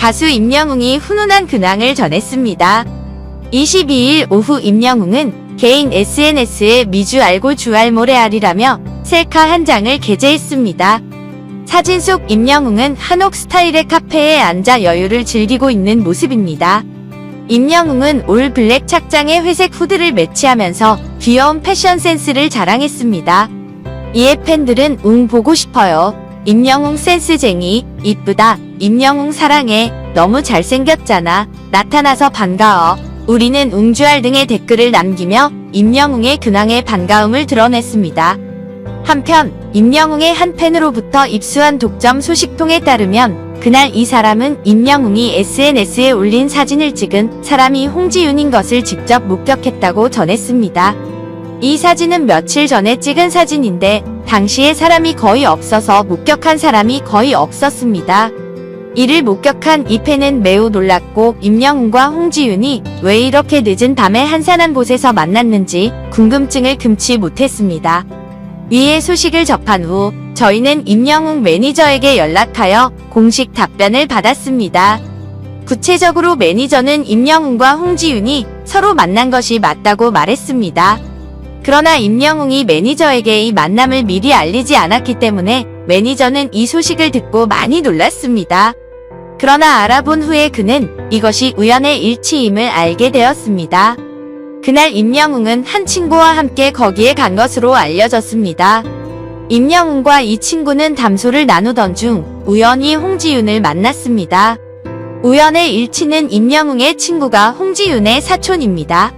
가수 임영웅이 훈훈한 근황을 전했습니다. 22일 오후 임영웅은 개인 SNS에 미주 알고 주알 모래알이라며 셀카 한 장을 게재했습니다. 사진 속 임영웅은 한옥 스타일의 카페에 앉아 여유를 즐기고 있는 모습입니다. 임영웅은 올 블랙 착장에 회색 후드를 매치하면서 귀여운 패션 센스를 자랑했습니다. 이에 팬들은 웅 보고 싶어요. 임영웅 센스쟁이, 이쁘다. 임영웅 사랑해. 너무 잘생겼잖아. 나타나서 반가워. 우리는 웅주알 등의 댓글을 남기며 임영웅의 근황에 반가움을 드러냈습니다. 한편 임영웅의 한 팬으로부터 입수한 독점 소식통에 따르면 그날 이 사람은 임영웅이 SNS에 올린 사진을 찍은 사람이 홍지윤인 것을 직접 목격했다고 전했습니다. 이 사진은 며칠 전에 찍은 사진인데 당시에 사람이 거의 없어서 목격한 사람이 거의 없었습니다. 이를 목격한 이 팬은 매우 놀랐고 임영웅과 홍지윤이 왜 이렇게 늦은 밤에 한산한 곳에서 만났는지 궁금증을 금치 못했습니다. 위의 소식을 접한 후 저희는 임영웅 매니저에게 연락하여 공식 답변을 받았습니다. 구체적으로 매니저는 임영웅과 홍지윤이 서로 만난 것이 맞다고 말했습니다. 그러나 임영웅이 매니저에게 이 만남을 미리 알리지 않았기 때문에 매니저는 이 소식을 듣고 많이 놀랐습니다. 그러나 알아본 후에 그는 이것이 우연의 일치임을 알게 되었습니다. 그날 임영웅은 한 친구와 함께 거기에 간 것으로 알려졌습니다. 임영웅과 이 친구는 담소를 나누던 중 우연히 홍지윤을 만났습니다. 우연의 일치는 임영웅의 친구가 홍지윤의 사촌입니다.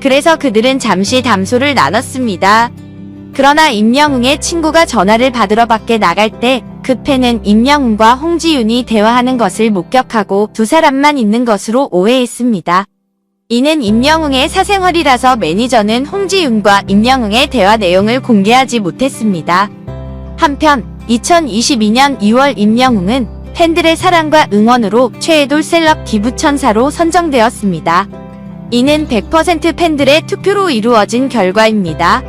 그래서 그들은 잠시 담소를 나눴습니다. 그러나 임영웅의 친구가 전화를 받으러 밖에 나갈 때 그 팬은 임영웅과 홍지윤이 대화하는 것을 목격하고 두 사람만 있는 것으로 오해했습니다. 이는 임영웅의 사생활이라서 매니저는 홍지윤과 임영웅의 대화 내용을 공개하지 못했습니다. 한편 2022년 2월 임영웅은 팬들의 사랑과 응원으로 최애돌 셀럽 기부천사로 선정되었습니다. 이는 100% 팬들의 투표로 이루어진 결과입니다.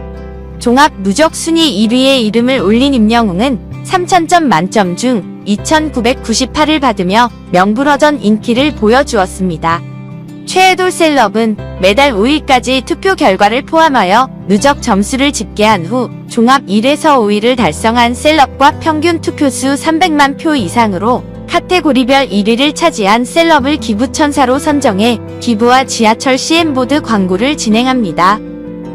종합 누적 순위 1위에 이름을 올린 임영웅은 3000점 만점 중 2998을 받으며 명불허전 인기를 보여주었습니다. 최애돌 셀럽은 매달 5일까지 투표 결과를 포함하여 누적 점수를 집계한 후 종합 1에서 5위를 달성한 셀럽과 평균 투표수 300만 표 이상으로 카테고리별 1위를 차지한 셀럽을 기부천사로 선정해 기부와 지하철 CM보드 광고를 진행합니다.